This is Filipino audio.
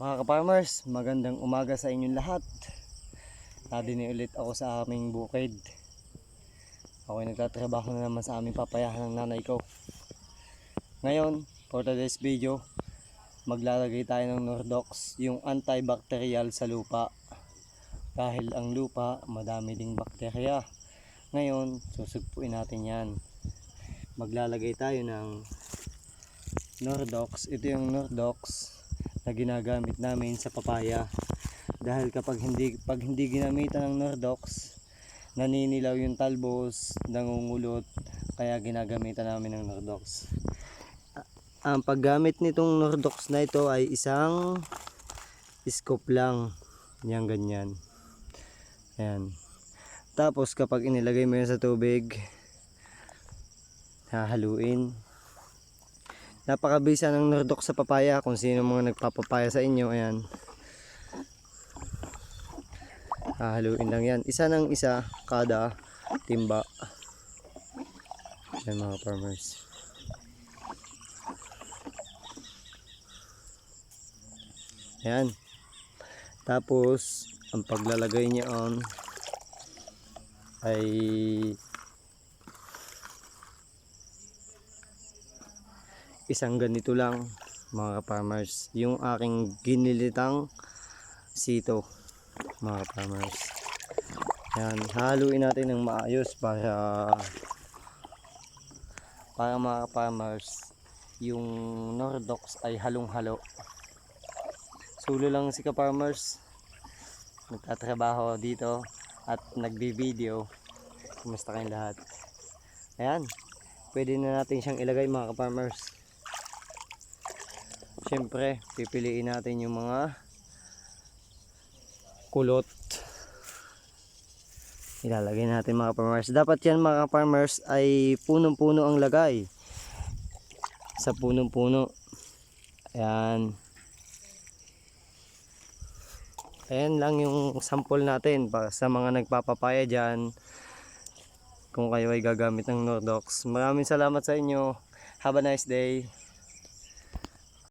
Mga ka-farmers, magandang umaga sa inyong lahat. Nadini ulit ako sa aming bukid. Ako'y nagtatrabaho na naman sa aming papayahan ng nanay ko. Ngayon, for today's video, maglalagay tayo ng Nordox, yung antibacterial sa lupa. Dahil ang lupa, madami ding bakterya. Ngayon, susugpuin natin yan. Maglalagay tayo ng Nordox. Ito yung Nordox na ginagamit namin sa papaya. Dahil kapag hindi pag hindi ginamitan ng Nordox, naninilaw yung talbos, nangungulot, kaya ginagamitan namin ng Nordox. Ang paggamit nitong Nordox na ito ay isang scoop lang. Yan ganyan. Ayan. Tapos kapag inilagay mo yan sa tubig, hahaluin. Napakabisa ng Nordox sa papaya kung sino mga nagpapapaya sa inyo. Ayan. Hahaluin lang yan. Isa ng isa kada timba. Yan mga farmers. Yan. Tapos, ang paglalagay niya on ay isang ganito lang mga farmers. Yung aking ginilitang sito mga farmers. Yan haluin natin ng maayos para para mga farmers yung nordox ay halong halo sulo lang si ka farmers nagtatrabaho dito at nagbi-video. Kumusta kayong lahat? Ayan pwede na natin siyang ilagay mga ka-farmers Siyempre, pipiliin natin yung mga kulot. Ilalagay natin mga farmers. Dapat yan mga farmers ay punong-puno ang lagay. Sa punong-puno. Ayan. Ayan lang yung sample natin para sa mga nagpapapaya dyan. Kung kayo ay gagamit ng Nordox. Maraming salamat sa inyo. Have a nice day.